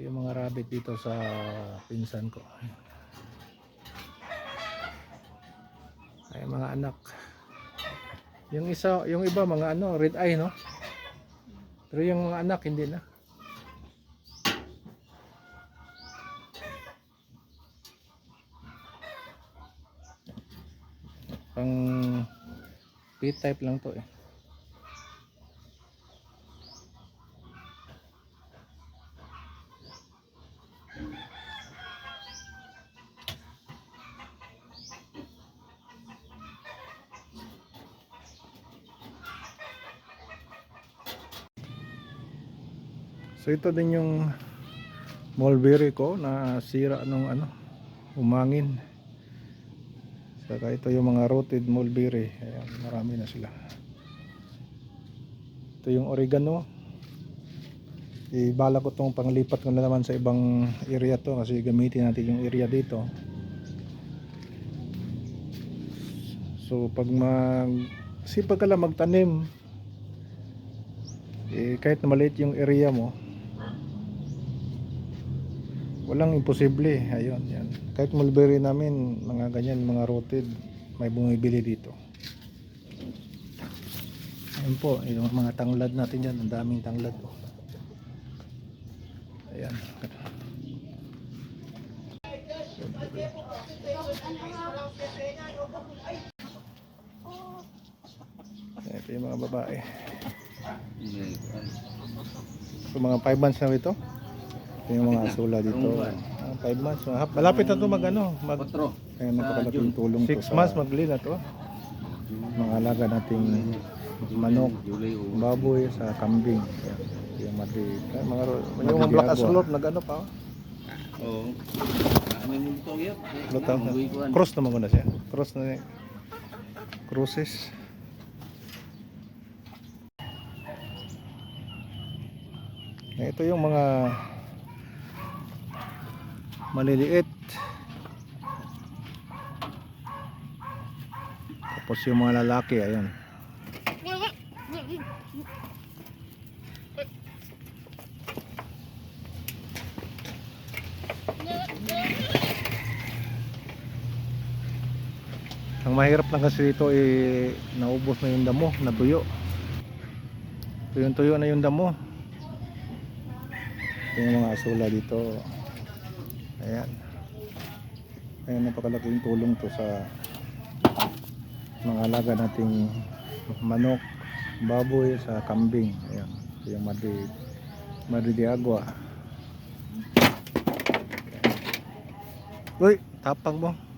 yung mga rabbit dito sa pinsan ko. Ay mga anak. Yung isa, yung iba mga ano, red eye no. Pero yung mga anak hindi na. Pang P-type lang to eh. So ito din yung mulberry ko na sira nung ano umangin. Saka ito yung mga rotted mulberry. Ayan, marami na sila. Ito yung oregano. Ibala ko tong panglipat ko na naman sa ibang area to kasi gamitin natin yung area dito. So pag mag sipag ka lang magtanim eh, kahit na maliit yung area mo walang imposible ayun yan kahit mulberry namin mga ganyan mga rotted may bumibili dito ayun po yung mga tanglad natin yan ang daming tanglad oh. ayan ito yung mga babae So mga 5 months na ito. Ito yung mga asula dito. 5 months. So, hap- malapit na ito mag ano, mag Otro. kaya napakalaking tulong 6 months magli na to. Mga alaga nating manok, baboy sa kambing. Yan. Yung mati, eh, mga ro- yung mga black Diagua. aslot nag ano pa. oh. Oo. Ah, may multo yun. Lutaw na. Cross naman ko na siya. Cross na niya. Cruises. Eh, Ito yung mga maliliit. Tapos yung mga lalaki, ayan. Ang mahirap lang kasi dito eh naubos na yung damo, natuyo. Tuyong tuyo na yung damo. Yung mga asula dito. Ayan. Ayan napakalaking tulong to sa mga alaga nating manok, baboy sa kambing. Ayan. Yung Madri Madri de Agua. Uy, tapang mo.